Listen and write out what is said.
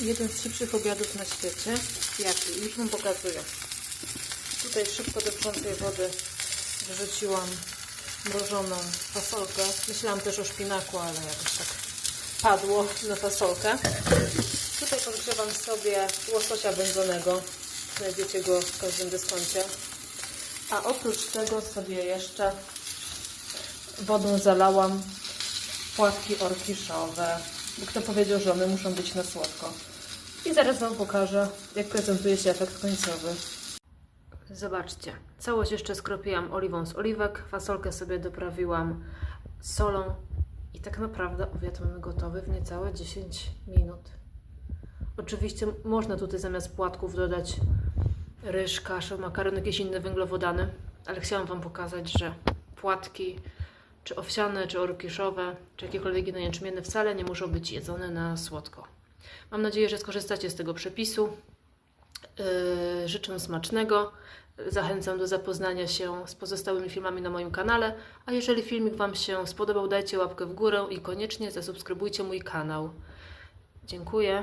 Jeden z szybszych obiadów na świecie. Jaki? Już Wam pokazuję. Tutaj szybko do wrzącej wody wrzuciłam mrożoną fasolkę. Myślałam też o szpinaku, ale jakoś tak padło na fasolkę. Tutaj podgrzewam sobie łososia wędzonego. Znajdziecie go w każdym dyskoncie. A oprócz tego sobie jeszcze wodą zalałam płatki orkiszowe. Bo Kto powiedział, że one muszą być na słodko. I zaraz Wam pokażę, jak prezentuje się efekt końcowy. Zobaczcie, całość jeszcze skropiłam oliwą z oliwek, fasolkę sobie doprawiłam solą i tak naprawdę obiad mamy gotowy w niecałe 10 minut. Oczywiście można tutaj zamiast płatków dodać ryż, kaszę, makaron, jakieś inne węglowodany, ale chciałam Wam pokazać, że płatki, czy owsiane, czy orkiszowe, czy jakiekolwiek inne jęczmienne wcale nie muszą być jedzone na słodko. Mam nadzieję, że skorzystacie z tego przepisu. Yy, życzę smacznego. Zachęcam do zapoznania się z pozostałymi filmami na moim kanale. A jeżeli filmik Wam się spodobał, dajcie łapkę w górę i koniecznie zasubskrybujcie mój kanał. Dziękuję.